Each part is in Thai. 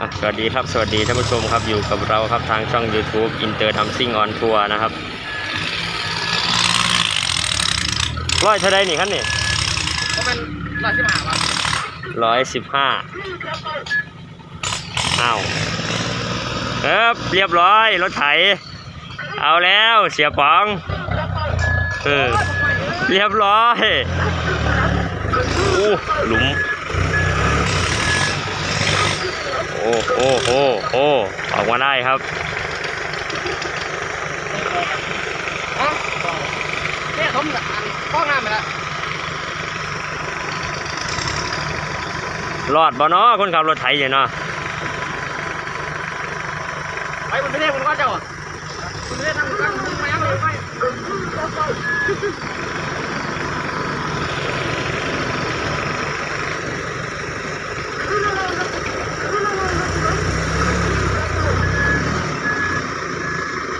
อะสวัสดีครับ สวัสดีท่านผู้ชมครับอยู่กับเราครับทางช่อง YouTube อินเตอร์ทำซิ่งออนทัวร์นะครับร้อยเท่าไรนี่ครับนี่ก็เป็นร้อยสิบห้าบาทร้อยสิบห้าอ้าวเอ๊บเรียบร้อยรถไถ เอาแล้วเสียป๋องเออเรียบร้อยอู้หลุม โอ้โอ้โอ้โอ้ออกมาได้ครับเนี่ยผมป้องน้ำไปแล้วรอดบ่เนาะคนขับรถไถอยู่เนาะไปบนประเทศคุณก็เจ้าอะคุณประเทศทำกันมายังไม่ไป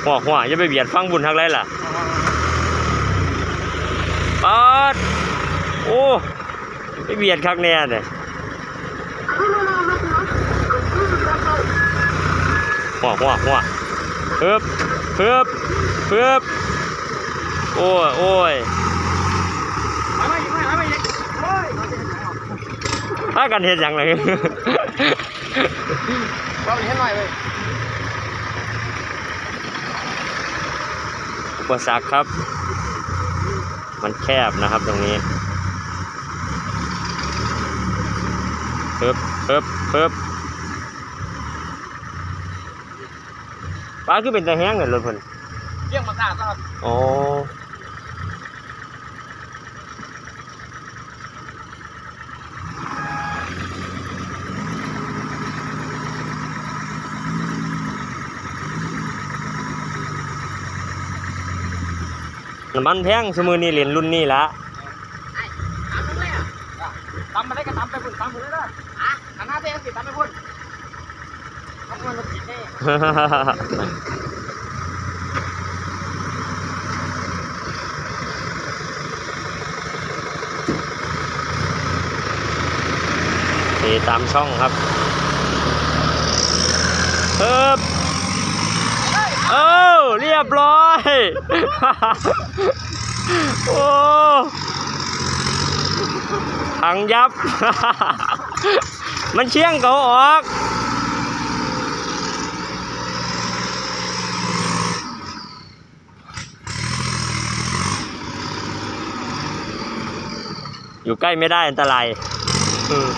หัวหัวจะไปเบียดฟังบุญทักไรล่ะปาดโอ้ไปเบียดคักแน่เนี่ยหัวหัวหัวเพิ่บเพิ่บเพิ่บโอ้ยโอ้ยไปไปไปไปไปโอ้ยถ้ากันเห็นอย่างไรเราเห็นหน่อยเลย อุปสรรคครับ มันแคบนะครับตรงนี้เพิ่บเพิ่บเพิ่บป้าคือเป็นตาแห้งเลยรถเพิ่นเยี่ยงมาตาครับ อ๋อ น้ำมันแพงสมือนี้เหรียญรุ่นนี้ละตามเลยอะตามมาได้ก็ตามไปพุ่นตามไปเลยนะอะหันหน้าเต้นสิตามไปพุ่นทำมันรถติดแน่ตีตามช่องครับเอิบเออ เรียบร้อย โอ้พังยับ มันเชี่ยงเขาออก อยู่ใกล้ไม่ได้อันตรายอืม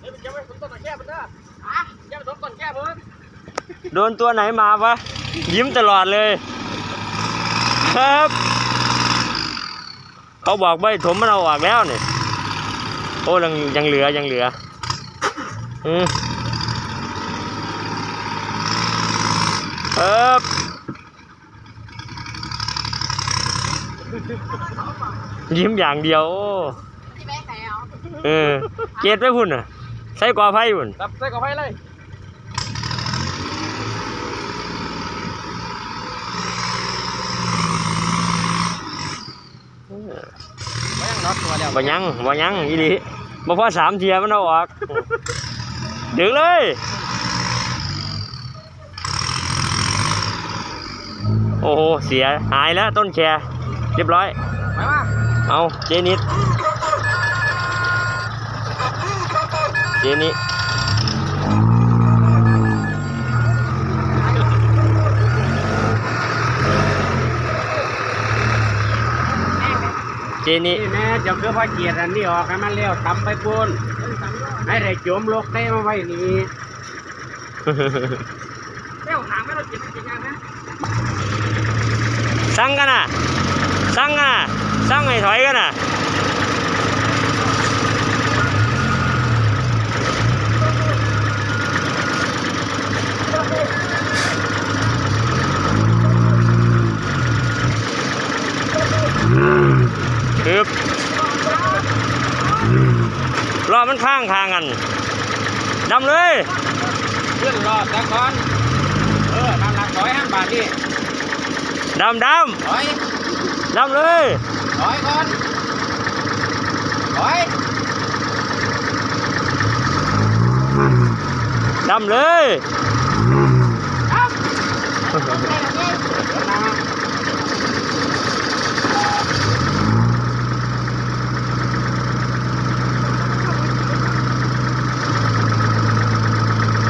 เดี๋ยวจะไปสมต้นแก้มันเด้ออะจะไปสมต้นแก้เพิ่น โดนตัวไหนมาวะ ยิ้มตลอดเลย ครับ เขาบอกไม่ถมมันเอาออกแล้วเนี่ยโอ้ยังยังเหลือยังเหลืออืมครับยิ้มอย่างเดียวโอ้เออเกลียดไปพุ่นอะใส่กว่าไพ่พุ่นจับใส่กระไฟเลยไม่ยัง น็อตตัวเดียวบ่ยังบ่ยังอีหลีบ่พอสามเทียมันเอาออกดึงเลยโอ้โหเสียหายแล้วต้นแคเรียบร้อยไปมาเอาเจนิดเจนิ เจนินี่แน่เจ้าคือพระเกียรติอันนี้ออกให้มันเลี้ยวตำไปปุ่นให้ได้โจมโลกได้มาไว้นี่เต้าหางไม่เราจิตจริงจังนะสั่งกันน่ะสั่งกันน่ะสั่งให้ถอยกันน่ะฮึบรอมันข้างทางกันดำเลยขึ้นรอดแต่ก่อนเออนั่นละก่อนดำดถอยำดำเลยถอยก่อนถอยดำเลย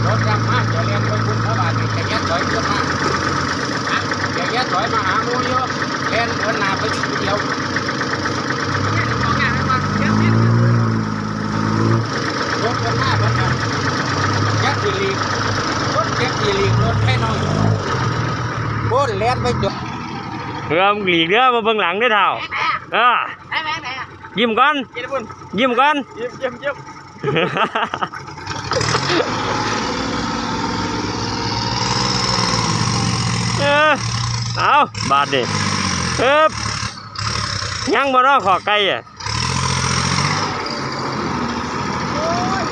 รถยังมาจะเรียนไปบุญพระบาทนี่จะแยกถอยขึ้นมาอะจะแยกถอยมาหาหมูอยู่เล่นเดินหน้าไปทีเดียวรถเดินหน้าเพิ่นน่ะแยกทีลีกรถแยกทีลีกรถไม่น้อย โบ้นเล่นไปจบเรือมหลีกเรือมาเบื้องหลังด้วยเท่าเออไหนไหนไหนอะยิ้มก่อน กินบุญยิ้มก่อน ยิ้มยิ้มยิ้มเออเอาบาดดิเอ๊บยังบ่รอขอไก่อะ โอ้ย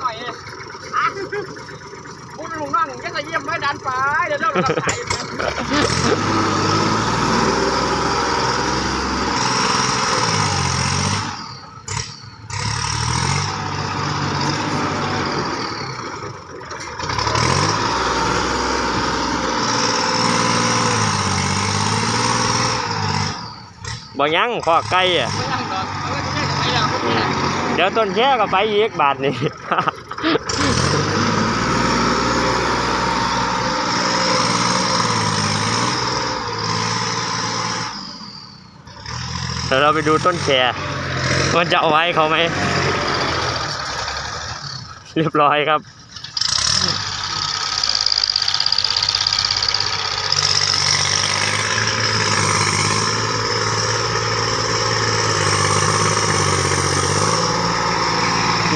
หน่อยอะบุญลุงนั่งยังจะเยี่ยมไม่ ดันไปเดี๋ยวเราจะถ่ายบ่ยังขอไก่อะไม่นั่งก่อนเอาไว้ตรงนี้จะไปอย่างพวกนี้เดี๋ยวต้นแช่ก็ไปอีกบาทนี่ ดี๋ยวเราไปดูต้นแคมันจะเอาไว้เขาไหม เรียบร้อยครับ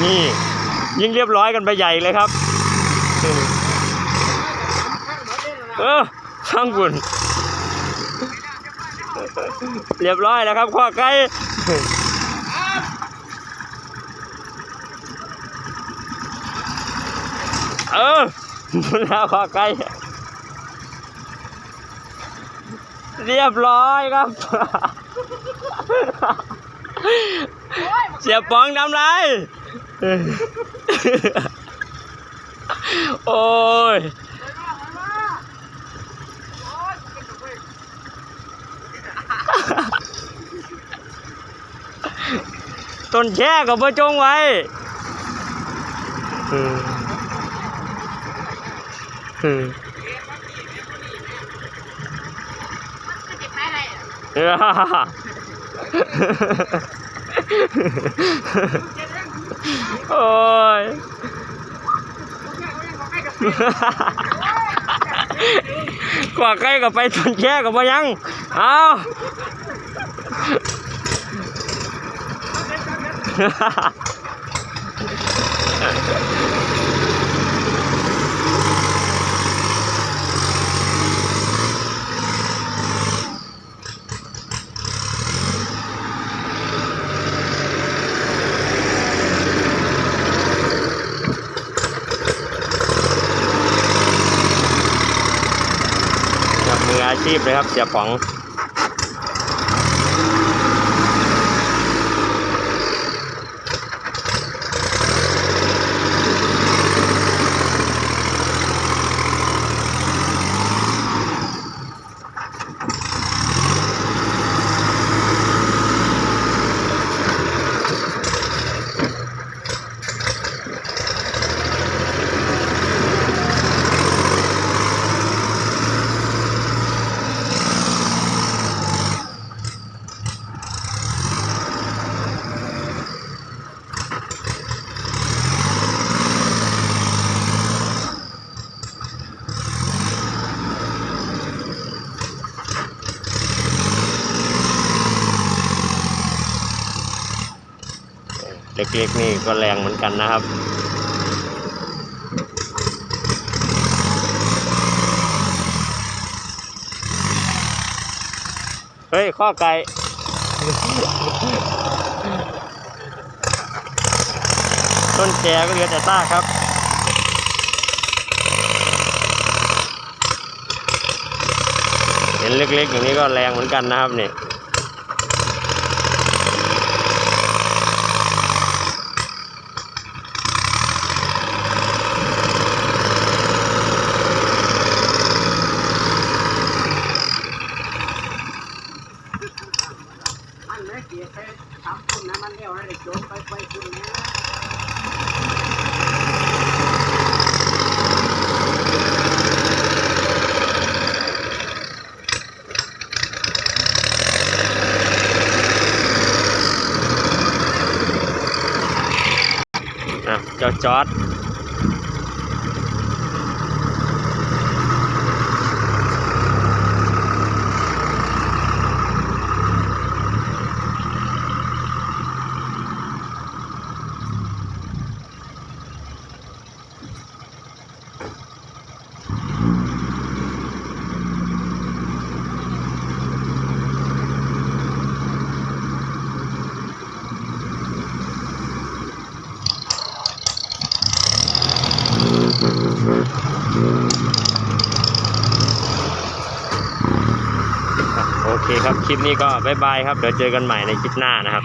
นี่ ยิ่งเรียบร้อยกันไปใหญ่เลยครับ เออช่างบุญ เรียบร้อยแล้วครับข้อไก่เออแล้วข้อไก่เรียบร้อยครับ เสียปองทำไร โอ้ย ต้นแช่กับพ่อจงไว้อืมอืมเออโอ้ยกว่าใกล้กับไปต้นแช่กับพ่ยัง เอา มืออาชีพเลยครับเสียป๋อง เล็กๆนี่ก็แรงเหมือนกันนะครับเฮ้ย ข้อไก่ต้นแกก็เหลือแต่ซากครับเห็นเล็กๆอย่างนี้ก็แรงเหมือนกันนะครับนี่มันเลยเกียไปทำ คุณนะมันเลี้ยวให้ได้โจมไปไปคุณนะอะเจ้าจอร์ด โอเคครับ คลิปนี้ก็บายบายครับ เดี๋ยวเจอกันใหม่ในคลิปหน้านะครับ